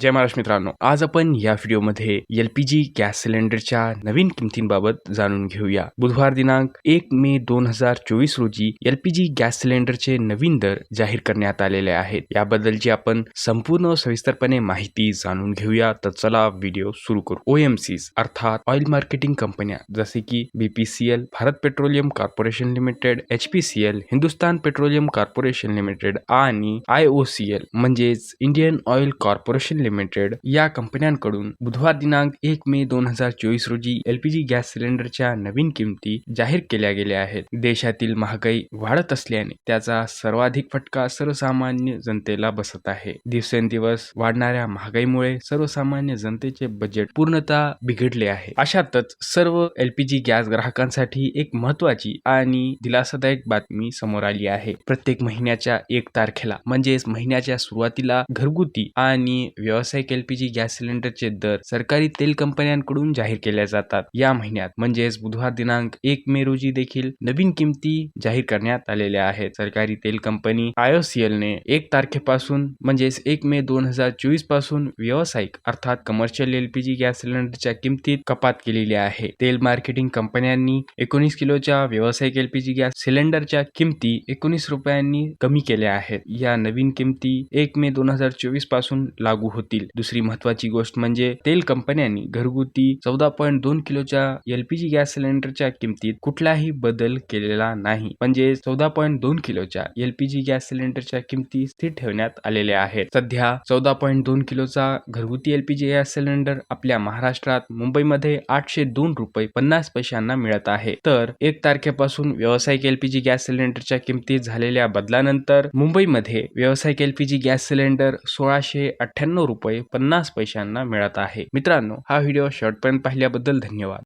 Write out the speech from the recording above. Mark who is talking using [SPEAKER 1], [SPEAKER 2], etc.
[SPEAKER 1] जय महाराष्ट्र मित्रांनो. आज आपण या व्हिडिओमध्ये एल पी जी गॅस सिलेंडरच्या नवीन किमतींबाबत जाणून घेऊया. बुधवार दिनांक एक मे दोन हजार चोवीस रोजी एल पी जी गॅस सिलेंडरचे नवीन दर जाहीर करण्यात आलेले आहेत. याबद्दलची आपण संपूर्ण सविस्तरपणे माहिती जाणून घेऊया. तर चला व्हिडिओ सुरू करू. ओएमसी अर्थात ऑइल मार्केटिंग कंपन्या जसे की BPCL Bharat petroleum corporation limited H P C L Hindustan petroleum corporation limited आणि आय ओ सी एल म्हणजेच इंडियन ऑइल कॉर्पोरेशन लिमिटेड या कंपन्यांकडून बुधवार दिनांक एक मे दोन हजार चोवीस रोजी एलपीजी गॅस सिलेंडरच्या नवीन किमती जाहीर केल्या गेल्या आहेत. देशातील महागाई वाढत असल्याने त्याचा सर्वाधिक फटका सर्वसामान्य जनतेला बसत आहे. दिवसेंदिवस वाढणाऱ्या महागाईमुळे सर्वसामान्य जनतेचे बजेट पूर्णतः बिघडले आहे. अशातच सर्व एलपीजी गॅस ग्राहकांसाठी एक महत्वाची आणि दिलासादायक बातमी समोर आली आहे. प्रत्येक महिन्याच्या एक तारखेला म्हणजेच महिन्याच्या सुरुवातीला घरगुती आणि व्यावसायिक एलपीजी गॅस सिलेंडरचे दर सरकारी तेल कंपन्यांकडून जाहीर केले जातात. या महिन्यात म्हणजेच बुधवार दिनांक एक मे रोजी देखील नवीन किमती जाहीर करण्यात आलेल्या आहेत. सरकारी तेल कंपनी आयओसीएल ने एक तारखेपासून म्हणजेच एक मे दोन हजार चोवीसपासून व्यावसायिक अर्थात कमर्शियल एलपीजी गॅस सिलेंडरच्या किमतीत कपात केलेली आहे. तेल मार्केटिंग कंपन्यांनी एकोणीस किलोच्या व्यावसायिक एलपीजी गॅस सिलेंडरच्या किमती एकोणीस रुपयांनी कमी केल्या आहेत. या नवीन किमती एक मे दोन हजार चोवीसपासून लागू होतील. दुसरी महत्वाची गोष्ट म्हणजे तेल कंपन्यांनी घरगुती चौदा पॉईंट दोन किलोच्या एलपीजी गॅस सिलेंडरच्या किमतीत कुठलाही बदल केलेला नाही. म्हणजे चौदा पॉईंट दोन किलोच्या एलपीजी गॅस सिलेंडरच्या किमती स्थिर ठेवण्यात आलेल्या आहेत. सध्या चौदा पॉईंट दोन किलोचा घरगुती एलपीजी गॅस सिलेंडर आपल्या महाराष्ट्रात मुंबईमध्ये आठशे दोन रुपये पन्नास पैशांना मिळत आहे. तर एक तारखेपासून व्यावसायिक एलपीजी गॅस सिलेंडरच्या किमतीत झालेल्या बदलानंतर मुंबईमध्ये व्यावसायिक एलपीजी गॅस सिलेंडर सोळाशे अठ्ठ्याण्णव रुपये पन्नास पैशांना मिळत आहे. मित्रांनो हा व्हिडिओ शेवटपर्यंत पाहिल्याबद्दल धन्यवाद.